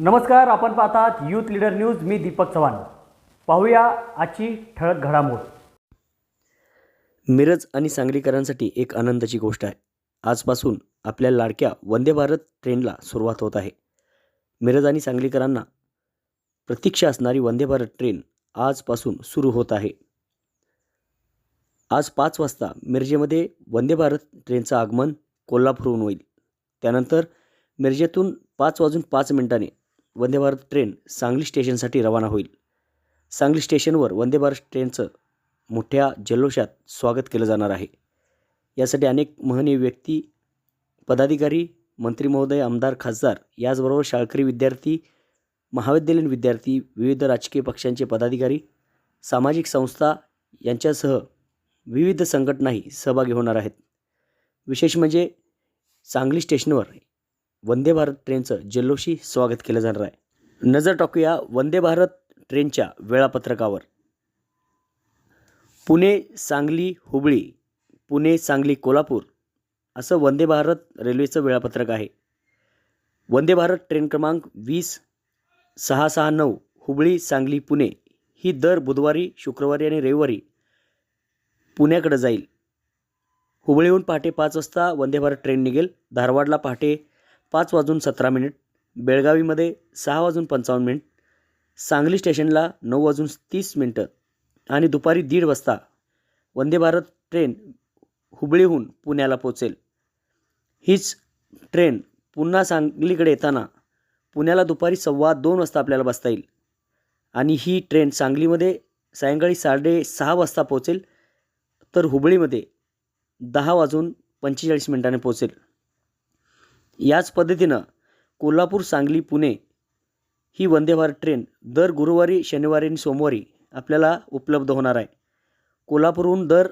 नमस्कार आपण पाहतात यूथ लीडर न्यूज मी दीपक चव्हाण. पाहूया आजची ठळक घडामोड. मिरज आणि सांगलीकरांसाठी एक आनंदाची गोष्ट आहे. आजपासून आपल्या लाडक्या वंदे भारत ट्रेनला सुरुवात होत आहे. मिरज आणि सांगलीकरांना प्रतीक्षा असणारी वंदे भारत ट्रेन आजपासून सुरू होत आहे. आज पाच वाजता मिरजेमध्ये वंदे भारत ट्रेनचं आगमन कोल्हापूरहून होईल. त्यानंतर मिरजेतून पाच वाजून पाच मिनिटांनी वंदे भारत ट्रेन सांगली स्टेशनसाठी रवाना होईल. सांगली स्टेशनवर वंदे भारत ट्रेनचं मोठ्या जल्लोषात स्वागत केलं जाणार आहे. यासाठी अनेक महनीय व्यक्ती पदाधिकारी मंत्री महोदय आमदार खासदार याचबरोबर शाळकरी विद्यार्थी महाविद्यालयीन विद्यार्थी विविध राजकीय पक्षांचे पदाधिकारी सामाजिक संस्था यांच्यासह विविध संघटनाही सहभागी होणार आहेत. विशेष म्हणजे सांगली स्टेशनवर वंदे भारत ट्रेनचं जल्लोषी स्वागत केलं जाणार आहे. नजर टाकूया वंदे भारत ट्रेनच्या वेळापत्रकावर. पुणे सांगली हुबळी पुणे सांगली कोल्हापूर असं वंदे भारत रेल्वेचं वेळापत्रक आहे. वंदे भारत ट्रेन क्रमांक वीस सहा सहा नऊ हुबळी सांगली पुणे ही दर बुधवारी शुक्रवारी आणि रविवारी पुण्याकडे जाईल. हुबळीहून पहाटे पाच वाजता वंदे भारत ट्रेन निघेल. धारवाडला पहाटे पाच वाजून सतरा मिनिट बेळगावीमध्ये सहा वाजून पंचावन्न मिनिट सांगली स्टेशनला नऊ वाजून तीस मिनटं आणि दुपारी दीड वाजता वंदे भारत ट्रेन हुबळीहून पुण्याला पोचेल हीच ट्रेन पुन्हा सांगलीकडे येताना पुण्याला दुपारी सव्वा दोन वाजता आपल्याला बसता येईल आणि ही ट्रेन सांगलीमध्ये सायंकाळी साडेसहा वाजता पोचेल तर हुबळीमध्ये दहा वाजून पंचेचाळीस मिनिटांनी पोचेल याच पद्धतीनं कोल्हापूर सांगली पुणे ही वंदे भारत ट्रेन दर गुरुवारी शनिवारी आणि सोमवारी आपल्याला उपलब्ध होणार आहे. कोल्हापूरहून दर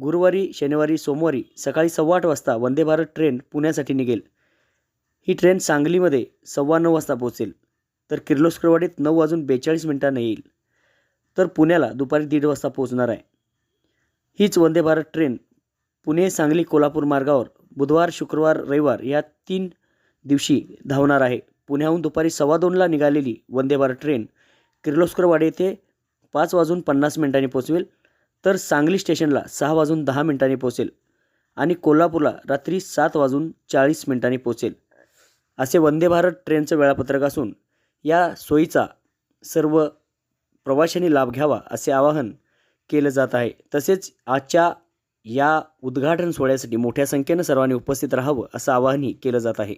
गुरुवारी शनिवारी सोमवारी सकाळी सव्वा आठ वाजता वंदे भारत ट्रेन पुण्यासाठी निघेल. ही ट्रेन सांगलीमध्ये सव्वा नऊ वाजता पोहोचेल. तर किर्लोस्करवाडीत नऊ वाजून बेचाळीस मिनिटांना येईल. तर पुण्याला दुपारी दीड वाजता पोहोचणार आहे. हीच वंदे भारत ट्रेन पुणे सांगली कोल्हापूर मार्गावर बुधवार शुक्रवार रविवार या तीन दिवशी धावणार आहे. पुण्याहून दुपारी सव्वा दोनला निघालेली वंदे भारत ट्रेन किर्लोस्करवाडी येथे पाच वाजून पन्नास मिनिटांनी पोचवेल तर सांगली स्टेशनला सहा वाजून दहा मिनिटांनी पोचेल आणि कोल्हापूरला रात्री सात वाजून चाळीस मिनिटांनी पोचेल असे वंदे भारत ट्रेनचं वेळापत्रक असून या सोयीचा सर्व प्रवाशांनी लाभ घ्यावा असे आवाहन केलं जात आहे. तसेच आजच्या या उद्घाटन सोहळ्यासाठी मोठ्या संख्येनं सर्वांनी उपस्थित राहावं असं आवाहनही केलं जात आहे.